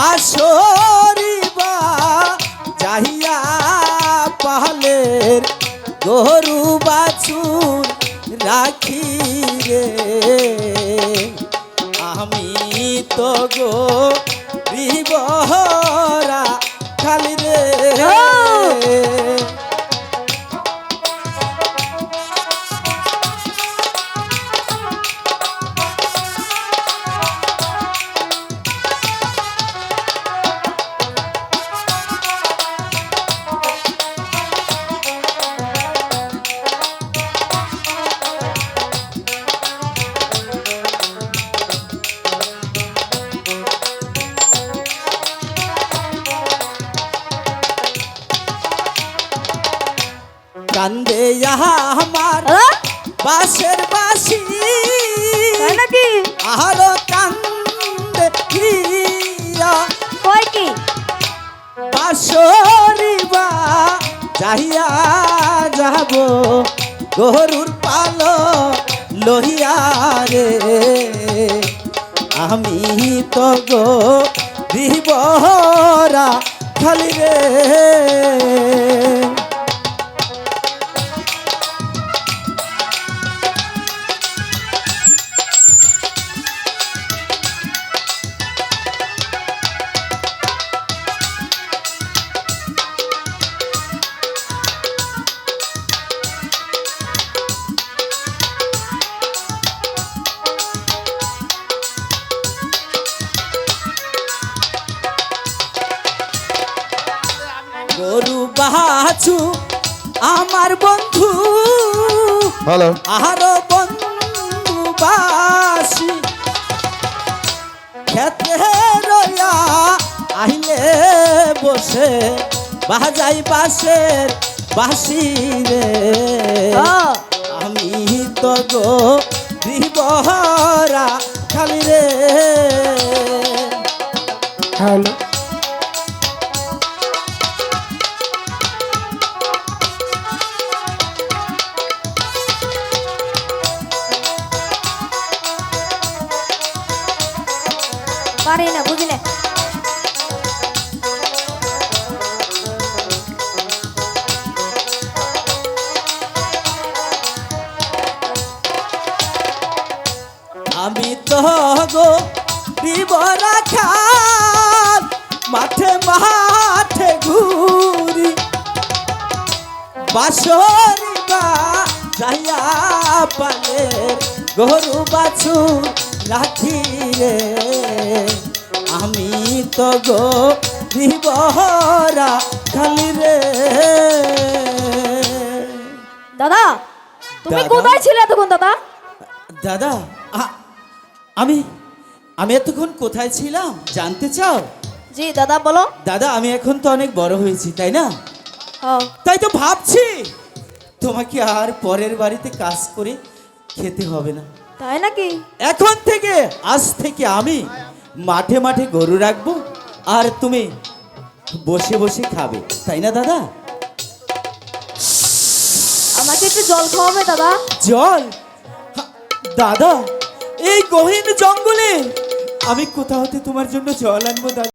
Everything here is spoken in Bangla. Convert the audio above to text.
বাসরিবা যাহিয়া পাহালের গরু বাছুর রাখি রে আমি তো গো বিবহরা খালি রে কান্দে আমার বাসের বাসি। নাকি? আহারো কান্দে হিয়া কয় কি? বাসরিবা যাহিয়া যাব গরুর পাল লহিয়া রে। আমি তো গো বিবহরা খালি রে। আমার বন্ধু হ্যালো আহারো বন্ধু বাসি। খেতে রয়া আহিলে বসে বাজাই বাসের বাসি রে। আমি তো গো বিবহরা খালি রে। হ্যালো। পারি না বুঝি না আমি তো গো বিবরা খান মাঠে মাঠে ঘুরি। বাসরি বা যাইয়া পালে গরু বাছু রাখি রে। আমি তো গো বিবরা খালি রে। দাদা তুমি কোথায় ছিলে তখন দাদা? দাদা আমি আমি এতক্ষণ কোথায় ছিলাম জানতে চাও? জি দাদা বলো। দাদা আমি এখন তো অনেক বড় হয়েছি তাই না? তাই তো ভাবছি তোমাকে আর পরের বাড়িতে কাজ করে খেতে হবে না। তাই নাকি? এখন থেকে আজ থেকে আমি মাঠে মাঠে গরু রাখব আর তুমি বসে বসে খাবে। তাই না দাদা? আমাকে একটু জল খাওয়াবে দাদা? জল? দাদা এই গহীন জঙ্গলে আমি কোথা হতে তোমার জন্য জল আনব দাদা?